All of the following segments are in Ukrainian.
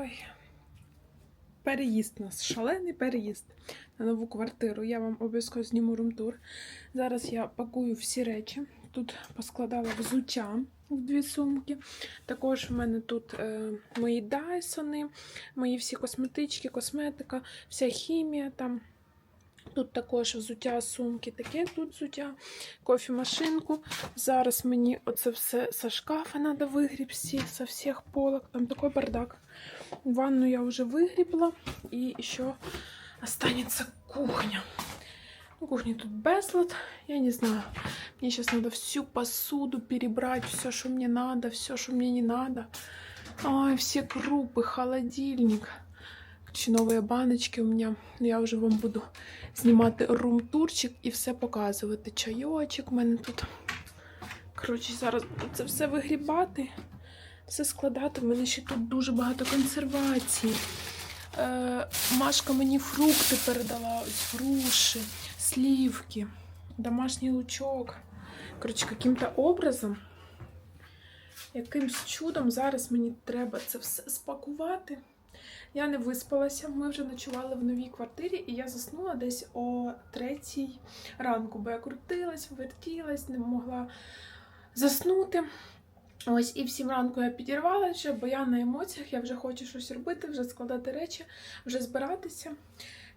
Ой. Переїзд нас, шалений переїзд на нову квартиру. Я вам обов'язково зніму румтур. Зараз я пакую всі речі. Тут поскладала взуття в дві сумки. Також в мене тут е, мої дайсони, мої всі косметички, косметика, вся хімія там. Тут також взуття, сумки, таке тут взуття, кофемашинку. Зараз мені оце все со шкафа треба вигрібсти, со всіх полок. Там такий бардак. Ванну я уже выгребла. И еще останется кухня. Ну, кухня тут безлад. Я не знаю. Мне сейчас надо всю посуду перебрать, все, что мне надо, все, что мне не надо. Ой, все крупы, холодильник. Короче, новые баночки у меня. Я вже вам буду знімати рум-турчик і все показувати. Чайочок у мене тут. Коротше, зараз буду це все вигрібати все складати. У мене ще тут дуже багато консервації. Е, Машка мені фрукти передала, ось груші, слівки, домашній лучок. Коротше, яким-то образом, якимсь чудом зараз мені треба це все спакувати. Я не виспалася, ми вже ночували в новій квартирі, і я заснула десь о третій ранку, бо я крутилась, вертілась, не могла заснути. Ось і в сім ранку я підірвалася, бо я на емоціях, я вже хочу щось робити, вже складати речі, вже збиратися.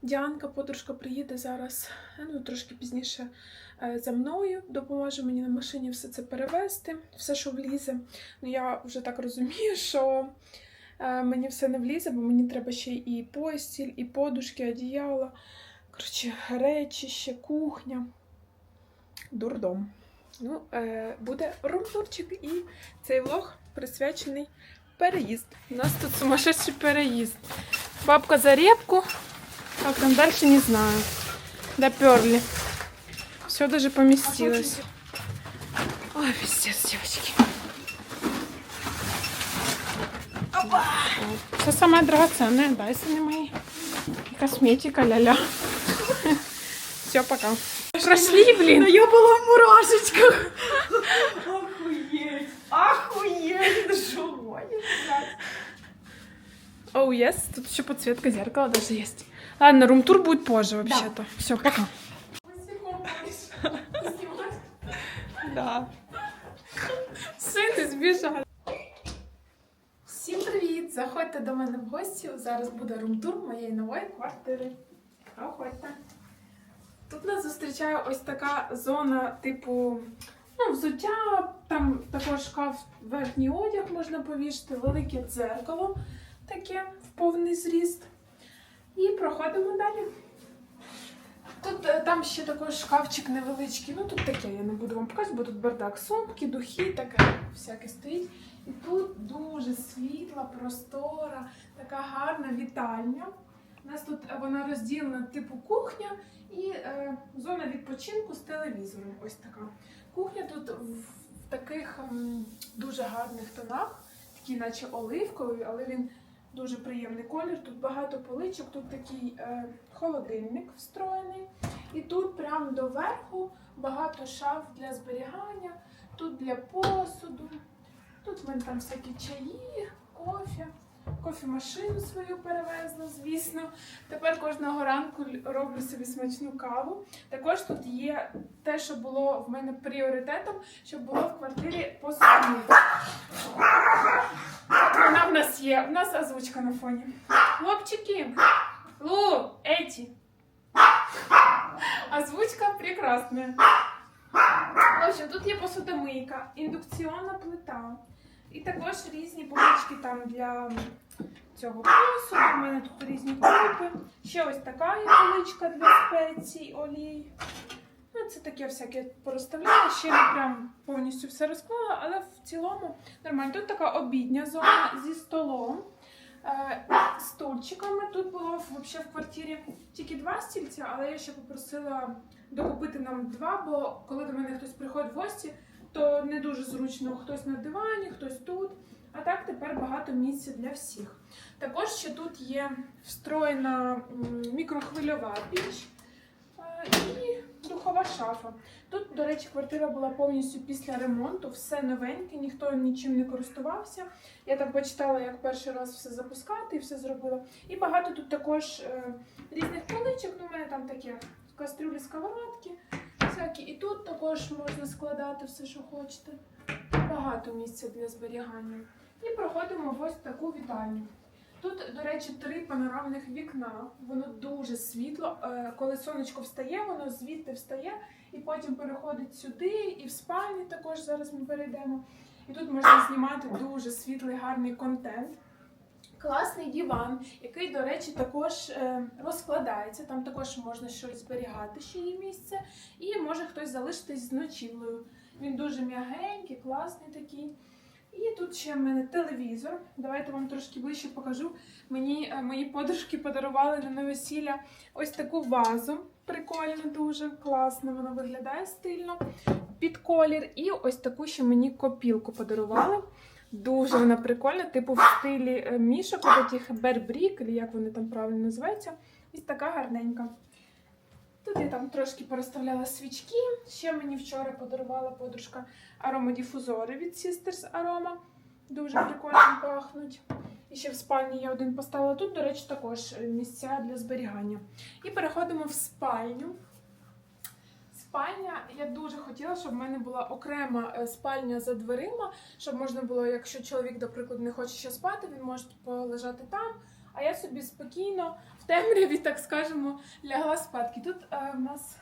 Діанка, подружка, приїде зараз, ну трошки пізніше е, за мною, допоможе мені на машині все це перевезти, все, що влізе. Ну я вже так розумію, що е, мені все не влізе, бо мені треба ще і постіль, і подушки, одіяла. Коротше, речі, ще кухня. Дурдом. Ну, е, буде румтурчик і цей влог присвячений переїзд. У нас тут сумасшедший переїзд. Бабка за репку, а там дальше не знаю. Доперли. Все даже поместилось. Ой, пиздец, девочки. Опа! Все самое драгоценное, дайсоны мои. Косметика, ля-ля. Все, пока. Прошли, блин. я была в мурашечках. Охуеть. Охуеть. Блядь? Оу, oh, yes. Тут еще подсветка зеркала даже есть. Ладно, рум-тур будет позже вообще-то. Все, пока. Да. Син збіжав. Всім привіт! Заходьте до мене в гості. Зараз буде рум-тур моєї нової квартири. Проходьте. Тут нас зустрічає ось така зона, типу, ну, взуття, там також шкаф, верхній одяг можна повішати, велике дзеркало таке в повний зріст. І проходимо далі. Тут е, там ще також шкафчик невеличкий. Ну тут таке, я не буду вам показувати, бо тут бардак, сумки, духи, таке всяке стоїть. І тут дуже світла, простора, така гарна вітальня. У нас тут е, вона розділена типу кухня і е, зона відпочинку з телевізором. Ось така. Кухня тут в, в таких м, дуже гарних тонах, такі наче оливковий, але він дуже приємний колір. Тут багато поличок, тут такий е, холодильник встроєний. І тут прямо доверху багато шаф для зберігання, тут для посуду. Тут в мене там всякі чаї, кофе. Кофемашину свою перевезла, звісно. Тепер кожного ранку роблю собі смачну каву. Також тут є те, що було в мене пріоритетом, щоб було в квартирі посудомийка. Вона в нас є. У нас озвучка на фоні. Хлопчики, Лу, Еті. Озвучка прекрасна. В общем, тут є посудомийка, індукційна плита. І також різні полички там для цього посуду. У мене тут різні крупи. Ще ось така є поличка для спецій, олій. Ну, це таке всяке порозставляю. Ще не прям повністю все розклала, але в цілому нормально. Тут така обідня зона зі столом. е, Стульчиками тут було взагалі в квартирі тільки два стільця, але я ще попросила докупити нам два, бо коли до мене хтось приходить в гості, то не дуже зручно хтось на дивані, хтось тут. А так тепер багато місця для всіх. Також ще тут є встроєна мікрохвильова піч. І духова шафа. Тут, до речі, квартира була повністю після ремонту, все новеньке, ніхто нічим не користувався. Я там почитала, як перший раз все запускати і все зробила. І багато тут також е, різних поличок. Ну, у мене там такі кастрюлі, сковородки, всякі. І тут також можна складати все, що хочете. Багато місця для зберігання. І проходимо ось таку вітальню. Тут, до речі, три панорамних вікна. Воно дуже світло. Е, Коли сонечко встає, воно звідти встає і потім переходить сюди, і в спальні також зараз ми перейдемо. І тут можна знімати дуже світлий, гарний контент. Класний диван, який, до речі, також е, розкладається. Там також можна щось зберігати, ще є місце, і може хтось залишитись з ночівлею. Він дуже м'ягенький, класний такий. І тут ще в мене телевізор. Давайте вам трошки ближче покажу. Мені е, мої подружки подарували на новосілля ось таку вазу. Прикольно, дуже класно, вона виглядає стильно під колір. І ось таку ще мені копілку подарували. Дуже вона прикольна, типу в стилі е, мішок, таких бербрік, чи як вони там правильно називаються. Ось така гарненька. Тут я там трошки порозставляла свічки. Ще мені вчора подарувала подружка аромадіфузори від Sisters Aroma. Дуже прикольно пахнуть. І ще в спальні я один поставила тут, до речі, також місця для зберігання. І переходимо в спальню. Спальня, я дуже хотіла, щоб в мене була окрема е, спальня за дверима, щоб можна було, якщо чоловік, наприклад, не хоче ще спати, він може полежати там. А я собі спокійно в темряві, так скажемо, лягла спадки. Тут е, у нас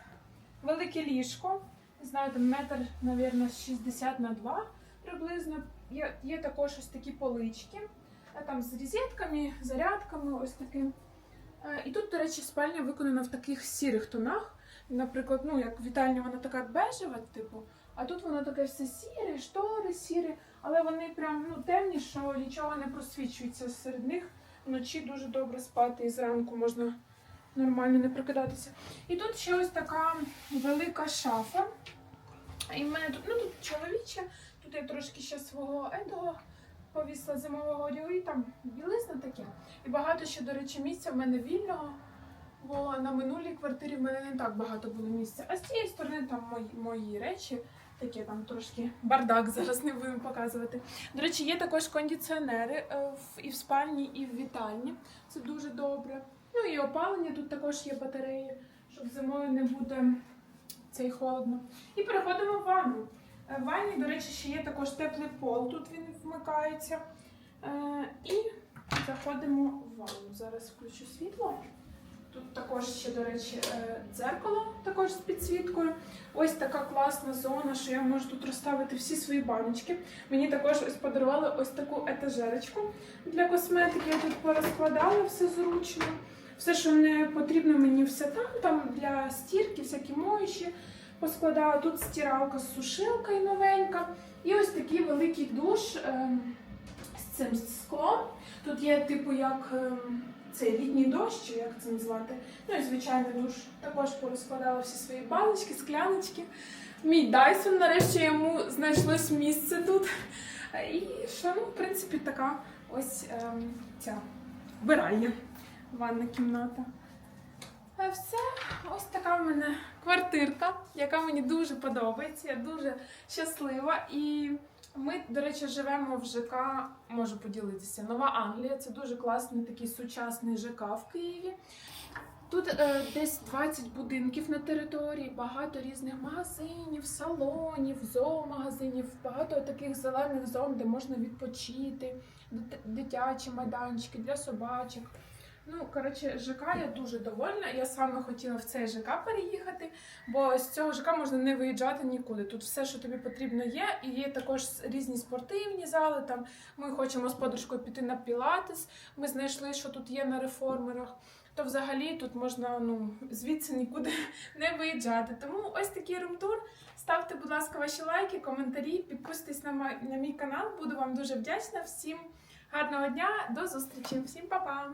велике ліжко, не знаю, там метр, мабуть, 60 на 2 приблизно. Є, є також ось такі полички, е, там з розетками, зарядками, ось таким. Е, І тут, до речі, спальня виконана в таких сірих тонах. Наприклад, ну як вітальня, вона така бежева, типу, а тут воно таке все сіре, штори сірі, але вони прям ну, темні, що нічого не просвічується серед них. Вночі дуже добре спати і зранку можна нормально не прокидатися. І тут ще ось така велика шафа. І в мене тут, ну тут чоловіче, тут я трошки ще свого едого повісила зимового одягу, і там білизна таке. І багато ще, до речі, місця в мене вільного. Бо на минулій квартирі в мене не так багато було місця. А з цієї сторони там мої, мої речі, таке там трошки бардак зараз не будемо показувати. До речі, є також кондиціонери е, і в спальні, і в вітальні. Це дуже добре. Ну і опалення, тут також є батареї, щоб зимою не буде цей холодно. І переходимо в ванну. Е, В ванні, до речі, ще є також теплий пол, тут він вмикається. Е, І заходимо в ванну. Зараз включу світло. Тут також ще, до речі, е, дзеркало також з підсвіткою. Ось така класна зона, що я можу тут розставити всі свої баночки. Мені також ось подарували ось таку етажерочку для косметики. Я тут порозкладала все зручно. Все, що не потрібно, мені все там. Там для стірки, всякі моючі поскладала. Тут стиралка з сушилкою новенька. І ось такий великий душ ем, з цим склом. Тут є, типу, як. Цей літній дощ, чи як це назвати. Ну і звичайно душ. Також порозкладала всі свої баночки, скляночки. Мій Дайсон, нарешті йому знайшлось місце тут. І що, ну, в принципі, така ось ем, ця вбиральня, ванна кімната. А все, ось така в мене квартирка, яка мені дуже подобається. Я дуже щаслива. І ми, до речі, живемо в ЖК, можу поділитися. Нова Англія це дуже класний такий сучасний ЖК в Києві. Тут е, десь 20 будинків на території, багато різних магазинів, салонів, зоомагазинів, багато таких зелених зон, де можна відпочити, дитячі майданчики для собачок. Ну, коротше, ЖК я дуже довольна. Я саме хотіла в цей ЖК переїхати, бо з цього ЖК можна не виїжджати нікуди. Тут все, що тобі потрібно, є. І є також різні спортивні зали. Там ми хочемо з подружкою піти на пілатес. Ми знайшли, що тут є на реформерах. То взагалі тут можна ну звідси нікуди не виїжджати. Тому ось такий румтур. Ставте, будь ласка, ваші лайки, коментарі, підписуйтесь на, ма- на мій канал. Буду вам дуже вдячна. Всім гарного дня, до зустрічі, всім па-па!